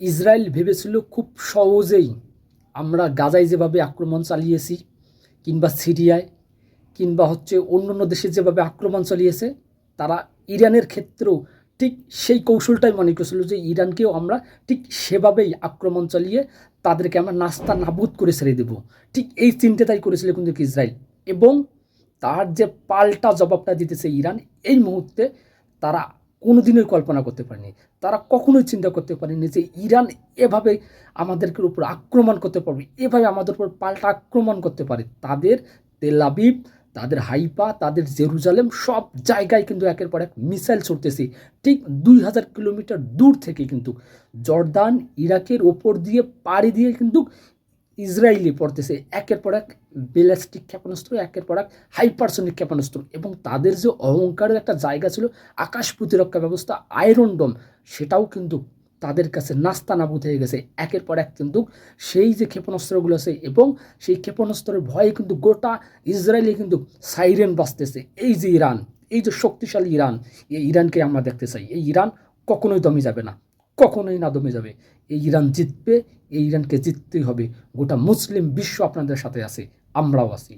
Israel ভেবেছিল খুব সহজেই আমরা গাজায় যেভাবে আক্রমণ চালিয়েছি, কিংবা সিরিয়ায়, কিংবা হচ্ছে অন্য অন্য দেশে যেভাবে আক্রমণ চালিয়েছে, তারা ইরানের ক্ষেত্রেও ঠিক সেই কৌশলটাই মনে করছিল যে ইরানকেও আমরা ঠিক সেভাবেই আক্রমণ চালিয়ে তাদেরকে আমরা নাস্তা নাবুদ করে ছেড়ে দেব। ঠিক এই চিন্তাটাই করেছিল কিন্তু ইসরায়েল। এবং তার যে পাল্টা জবাবটা দিতেছে ইরান, এই মুহূর্তে তারা কোনোদিনই কল্পনা করতে পারেনি। তারা কখনোই চিন্তা করতে পারেনি যে ইরান এভাবে আমাদেরকে উপর আক্রমণ করতে পারবে, এভাবে আমাদের উপর পাল্টা আক্রমণ করতে পারে। তাদের তেলাবিব তাদের হাইপা তাদের জেরুজালেম সব জায়গায় কিন্তু একের পর এক মিসাইল ছুটতেছে। ঠিক দুই হাজার কিলোমিটার দূর থেকে কিন্তু জর্দান, ইরাকের ওপর দিয়ে পাড়ি দিয়ে কিন্তু ইসরায়েলি পড়তেছে, একের পর এক ব্যালিস্টিক ক্ষেপণাস্ত্র, একের পর এক হাইপারসনিক ক্ষেপণাস্ত্র এবং তাদের যে অহংকারের একটা জায়গা ছিল, আকাশ প্রতিরক্ষা ব্যবস্থা, আয়রন ডোম, সেটাও কিন্তু তাদের কাছে নাস্তা নাবুদ হয়ে গেছে। একের পর এক কিন্তু সেই যে ক্ষেপণাস্ত্রগুলো আছে এবং সেই ক্ষেপণাস্ত্রের ভয়ে কিন্তু গোটা ইসরায়েলে কিন্তু সাইরেন বাজতেছে। এই যে ইরান, এই যে শক্তিশালী ইরান, এই ইরানকে আমরা দেখতে চাই। এই ইরান কখনোই দমে যাবে না। কখনোই না দমে যাবে। এই ইরান জিতবে, এই ইরানকে জিততেই হবে। গোটা মুসলিম বিশ্ব আপনাদের সাথে আছে, আমরাও আছি।